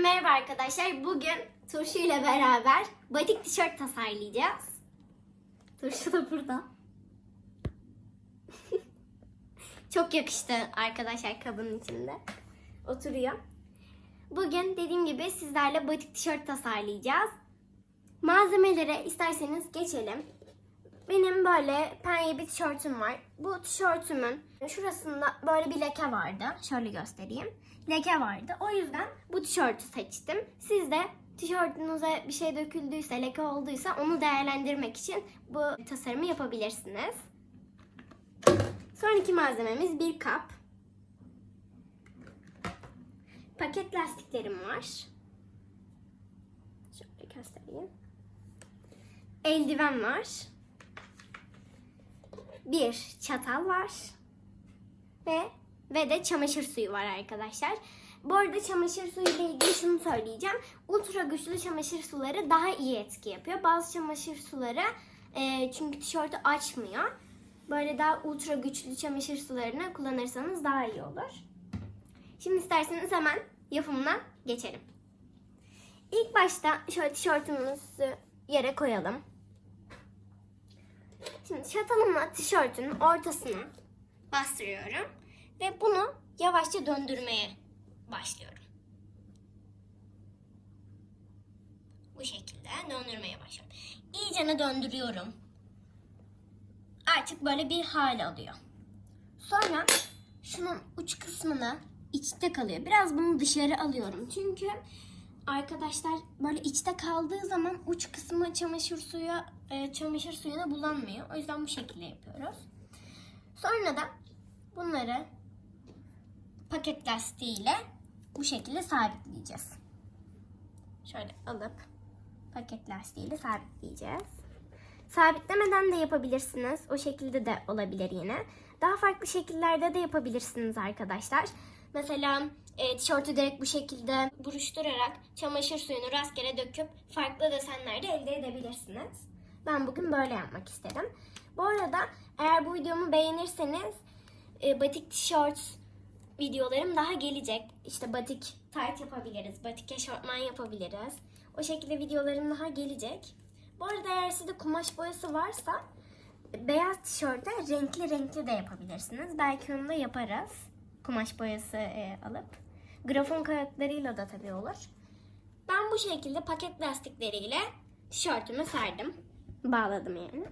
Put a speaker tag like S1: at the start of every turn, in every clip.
S1: merhaba arkadaşlar. Bugün Turşu ile beraber batik tişört tasarlayacağız. Turşu da burada. Çok yakıştı arkadaşlar kabın içinde. Oturuyor. Bugün dediğim gibi sizlerle batik tişört tasarlayacağız. Malzemelere isterseniz geçelim. Benim böyle penye bir tişörtüm var. Bu tişörtümün şurasında böyle bir leke vardı. Şöyle göstereyim. Leke vardı. O yüzden bu tişörtü seçtim. Siz de tişörtünüze bir şey döküldüyse, leke olduysa onu değerlendirmek için bu tasarımı yapabilirsiniz. Sonraki malzememiz bir kap. Paket lastiklerim var. Şöyle göstereyim. Eldiven var bir çatal var ve ve de çamaşır suyu var arkadaşlar. Bu arada çamaşır suyu ile ilgili şunu söyleyeceğim. Ultra güçlü çamaşır suları daha iyi etki yapıyor. Bazı çamaşır suları e, çünkü tişörtü açmıyor. Böyle daha ultra güçlü çamaşır sularını kullanırsanız daha iyi olur. Şimdi isterseniz hemen yapımına geçelim. İlk başta şöyle tişörtümüzü yere koyalım. Şimdi çatalımla tişörtün ortasına bastırıyorum ve bunu yavaşça döndürmeye başlıyorum. Bu şekilde döndürmeye başlıyorum. İyicene döndürüyorum. Artık böyle bir hal alıyor. Sonra şunun uç kısmını içte kalıyor. Biraz bunu dışarı alıyorum. Çünkü arkadaşlar böyle içte kaldığı zaman uç kısmı çamaşır suyu e, çamaşır suyuna bulanmıyor. O yüzden bu şekilde yapıyoruz. Sonra da bunları paket lastiğiyle bu şekilde sabitleyeceğiz. Şöyle alıp paket lastiğiyle sabitleyeceğiz. Sabitlemeden de yapabilirsiniz. O şekilde de olabilir yine. Daha farklı şekillerde de yapabilirsiniz arkadaşlar. Mesela e, tişörtü direkt bu şekilde buruşturarak çamaşır suyunu rastgele döküp farklı desenler de elde edebilirsiniz. Ben bugün böyle yapmak istedim. Bu arada eğer bu videomu beğenirseniz e, batik tişört videolarım daha gelecek. İşte batik tayt yapabiliriz, batik eşortman yapabiliriz. O şekilde videolarım daha gelecek. Bu arada eğer sizde kumaş boyası varsa beyaz tişörte renkli renkli de yapabilirsiniz. Belki onu da yaparız. Kumaş boyası e, alıp. Grafon kağıtlarıyla da tabii olur. Ben bu şekilde paket lastikleriyle tişörtümü serdim. Bağladım yani.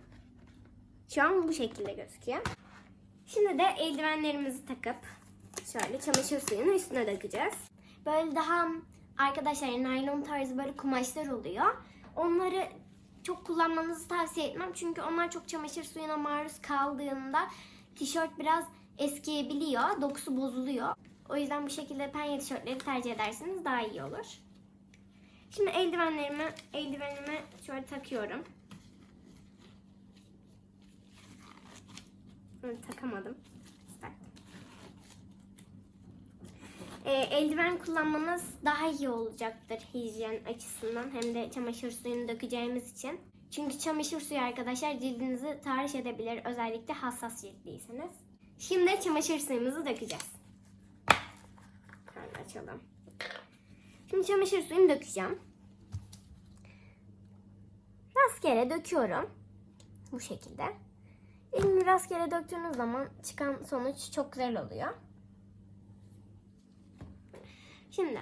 S1: Şu an bu şekilde gözüküyor. Şimdi de eldivenlerimizi takıp şöyle çamaşır suyunu üstüne dökeceğiz. Böyle daha arkadaşlar naylon tarzı böyle kumaşlar oluyor. Onları çok kullanmanızı tavsiye etmem. Çünkü onlar çok çamaşır suyuna maruz kaldığında tişört biraz eskiyebiliyor. Dokusu bozuluyor. O yüzden bu şekilde penye tişörtleri tercih ederseniz daha iyi olur. Şimdi eldivenlerimi eldivenime şöyle takıyorum. Evet, takamadım. Ee, eldiven kullanmanız daha iyi olacaktır hijyen açısından hem de çamaşır suyunu dökeceğimiz için. Çünkü çamaşır suyu arkadaşlar cildinizi tahriş edebilir özellikle hassas ciltliyseniz. Şimdi çamaşır suyumuzu dökeceğiz. Şöyle açalım. Şimdi çamaşır suyunu dökeceğim. Rastgele döküyorum. Bu şekilde. Elimi rastgele döktüğünüz zaman çıkan sonuç çok güzel oluyor. Şimdi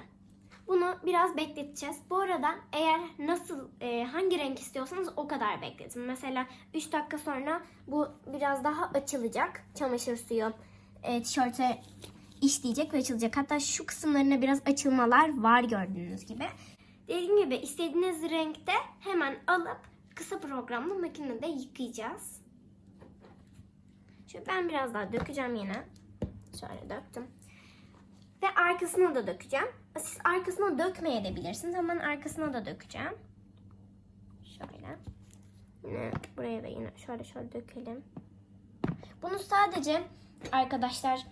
S1: bunu biraz bekleteceğiz. Bu arada eğer nasıl e, hangi renk istiyorsanız o kadar bekletin. Mesela 3 dakika sonra bu biraz daha açılacak. Çamaşır suyu e, tişörte işleyecek ve açılacak. Hatta şu kısımlarına biraz açılmalar var gördüğünüz gibi. Dediğim gibi istediğiniz renkte hemen alıp kısa programlı makinede yıkayacağız. Şöyle ben biraz daha dökeceğim yine. Şöyle döktüm. Ve arkasına da dökeceğim. Siz arkasına dökmeyebilirsiniz. Hemen arkasına da dökeceğim. Şöyle. Yine buraya da yine şöyle şöyle dökelim. Bunu sadece arkadaşlar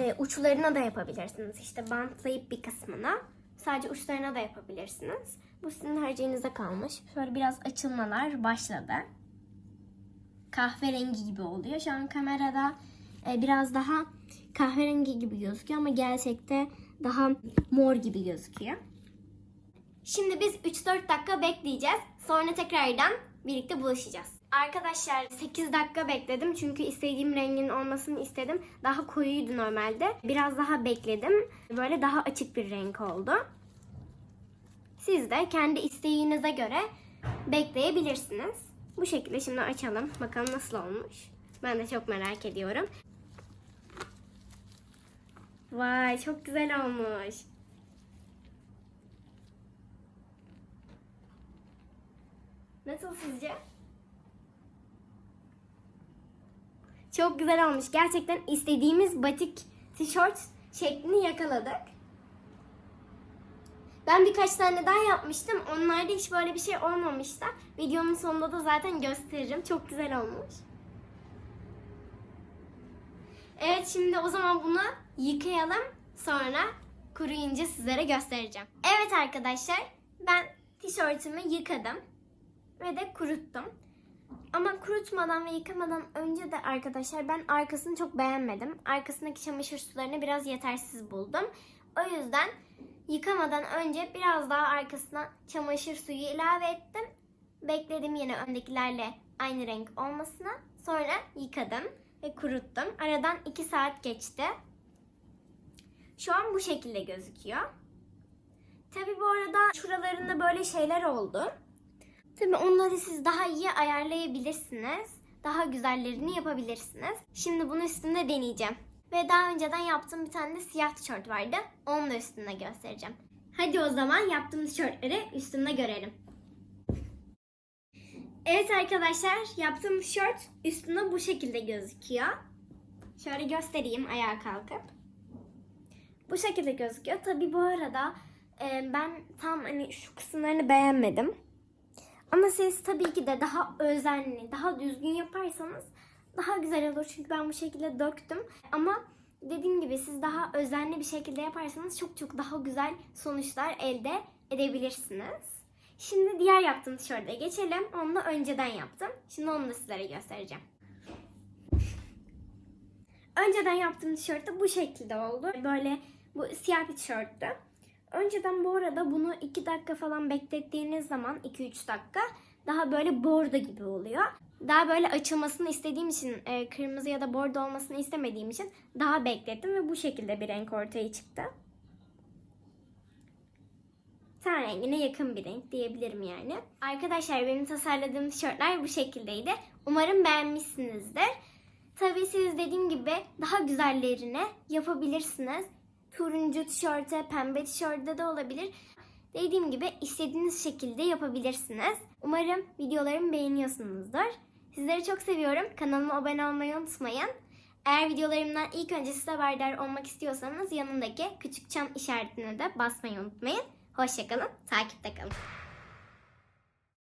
S1: e, uçlarına da yapabilirsiniz. İşte bantlayıp bir kısmına. Sadece uçlarına da yapabilirsiniz. Bu sizin tercihinize kalmış. Şöyle biraz açılmalar başladı. Kahverengi gibi oluyor. Şu an kamerada e, biraz daha kahverengi gibi gözüküyor ama gerçekte daha mor gibi gözüküyor. Şimdi biz 3-4 dakika bekleyeceğiz. Sonra tekrardan birlikte buluşacağız. Arkadaşlar 8 dakika bekledim çünkü istediğim rengin olmasını istedim. Daha koyuydu normalde. Biraz daha bekledim. Böyle daha açık bir renk oldu. Siz de kendi isteğinize göre bekleyebilirsiniz. Bu şekilde şimdi açalım. Bakalım nasıl olmuş. Ben de çok merak ediyorum. Vay çok güzel olmuş. Nasıl sizce? Çok güzel olmuş. Gerçekten istediğimiz batik tişört şeklini yakaladık. Ben birkaç tane daha yapmıştım. Onlarda hiç böyle bir şey olmamıştı. Videonun sonunda da zaten gösteririm. Çok güzel olmuş. Evet şimdi o zaman bunu yıkayalım. Sonra kuruyunca sizlere göstereceğim. Evet arkadaşlar ben tişörtümü yıkadım ve de kuruttum. Ama kurutmadan ve yıkamadan önce de arkadaşlar ben arkasını çok beğenmedim. Arkasındaki çamaşır sularını biraz yetersiz buldum. O yüzden yıkamadan önce biraz daha arkasına çamaşır suyu ilave ettim. Bekledim yine öndekilerle aynı renk olmasına. Sonra yıkadım ve kuruttum. Aradan 2 saat geçti. Şu an bu şekilde gözüküyor. Tabi bu arada şuralarında böyle şeyler oldu. Tabii onları siz daha iyi ayarlayabilirsiniz. Daha güzellerini yapabilirsiniz. Şimdi bunu üstünde deneyeceğim. Ve daha önceden yaptığım bir tane de siyah tişört vardı. Onu da üstünde göstereceğim. Hadi o zaman yaptığım tişörtleri üstümde görelim. Evet arkadaşlar yaptığım tişört üstünde bu şekilde gözüküyor. Şöyle göstereyim ayağa kalkıp. Bu şekilde gözüküyor. Tabii bu arada e, ben tam hani şu kısımlarını beğenmedim. Ama siz tabii ki de daha özenli, daha düzgün yaparsanız daha güzel olur. Çünkü ben bu şekilde döktüm. Ama dediğim gibi siz daha özenli bir şekilde yaparsanız çok çok daha güzel sonuçlar elde edebilirsiniz. Şimdi diğer yaptığım tişörte geçelim. Onu da önceden yaptım. Şimdi onu da sizlere göstereceğim. Önceden yaptığım tişört de bu şekilde oldu. Böyle bu siyah bir tişörttü. Önceden bu arada bunu 2 dakika falan beklettiğiniz zaman 2-3 dakika daha böyle bordo gibi oluyor. Daha böyle açılmasını istediğim için e, kırmızı ya da bordo olmasını istemediğim için daha beklettim ve bu şekilde bir renk ortaya çıktı. Ten rengine yakın bir renk diyebilirim yani. Arkadaşlar benim tasarladığım tişörtler bu şekildeydi. Umarım beğenmişsinizdir. Tabii siz dediğim gibi daha güzellerini yapabilirsiniz. Turuncu tişörte, pembe tişörtte de olabilir. Dediğim gibi istediğiniz şekilde yapabilirsiniz. Umarım videolarımı beğeniyorsunuzdur. Sizleri çok seviyorum. Kanalıma abone olmayı unutmayın. Eğer videolarımdan ilk önce size haberdar olmak istiyorsanız yanındaki küçük çan işaretine de basmayı unutmayın. Hoşçakalın, takipte kalın.